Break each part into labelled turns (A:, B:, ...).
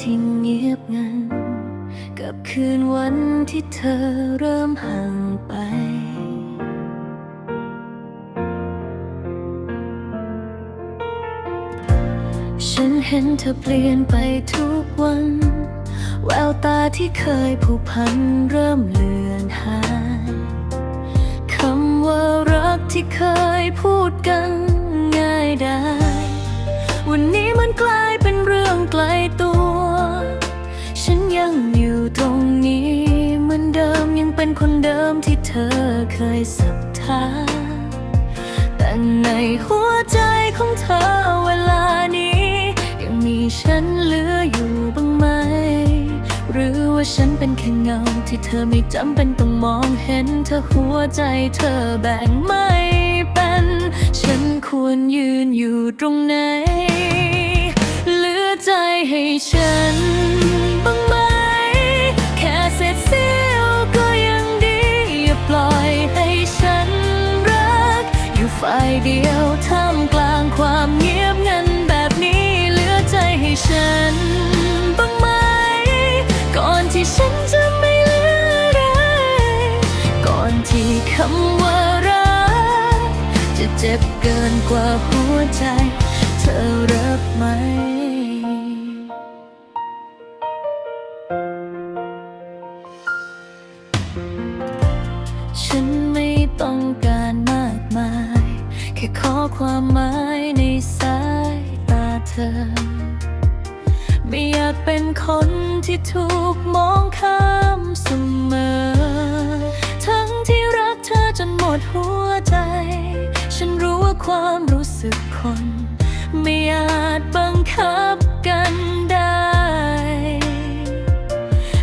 A: ที่เงียบงัน กับคืนวันที่เธอเริ่มห่างไป ฉันเห็นเธอเปลี่ยนไปทุกวัน แววตาที่เคยผูกพันเริ่มเลือนหาย คำว่ารักที่เคยพูดกัน เคยศรัทธา แต่ในหัวใจของเธอเวลานี้ ยังมีฉันเหลืออยู่บ้างไหม หรือว่าฉันเป็นแค่เงาที่เธอไม่จำเป็นต้องมองเห็นเธอหัวใจเธอแบ่งไม่เป็น ฉันควรยืนอยู่ตรงไหนเหลือใจให้ฉันายเดียวท่ามกลางความเงียบงันแบบนี้เหลือใจให้ฉันบ้างไหม ก่อนที่ฉันจะไม่เหลืออะไร ก่อนที่คำว่ารักจะเจ็บเกินกว่าหัวใจ เธอรับไหม ค่ขอความหมายในสายตาเธอ ไม่อยากเป็นคนที่ถูกมองข้ามเสมอ ทั้งที่รักเธอจนหมดหัวใจ ฉันรู้ว่าความรู้สึกคน ไม่อาจบังคับกันได้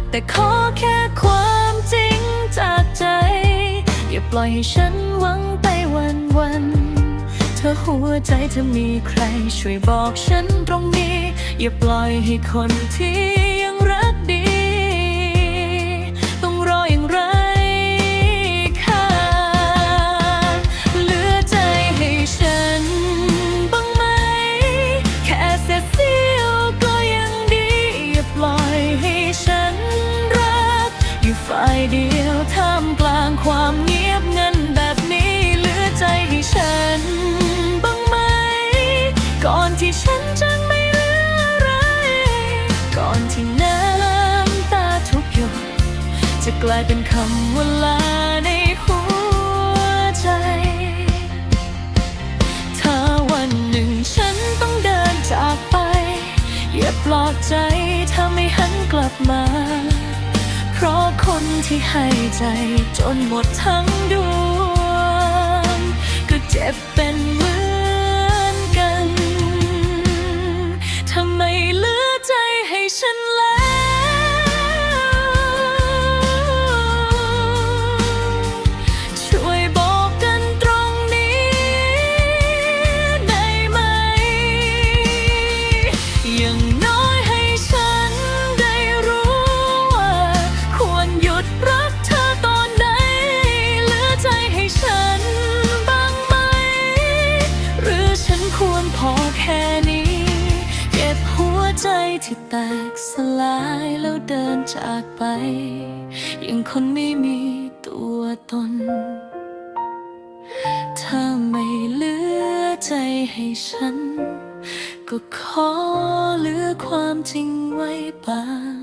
A: แต่ขอแค่ความจริงจากใจ อย่าปล่อยให้ฉันหวังไปวันวัน ธอหัวใจเธอมีใคร ช่วยบอกฉันตรงนี้ อย่าปล่อยให้คนที่ยังรักดี ต้องรออย่างไรค่าเหลือใจให้ฉันบ้างไหม แค่เศษเสี้ยวก็ยังดี อย่าปล่อยให้ฉันรัก อยู่ฝ่ายเดียวท่ามกลางความเงียบ กลายเป็นคำว่าลาในหัวใจ ถ้าวันหนึ่งฉันต้องเดินจากไป อย่าปลอบใจถ้าไม่หันกลับมา เพราะคนที่ให้ใจจนหมดทั้งดวงก็เจ็บเป็นเหมือน แตกสลายแล้วเดินจากไป ยังคนไม่มีตัวตน ถ้าไม่เหลือใจให้ฉัน ก็ขอเหลือความจริงไว้บ้าง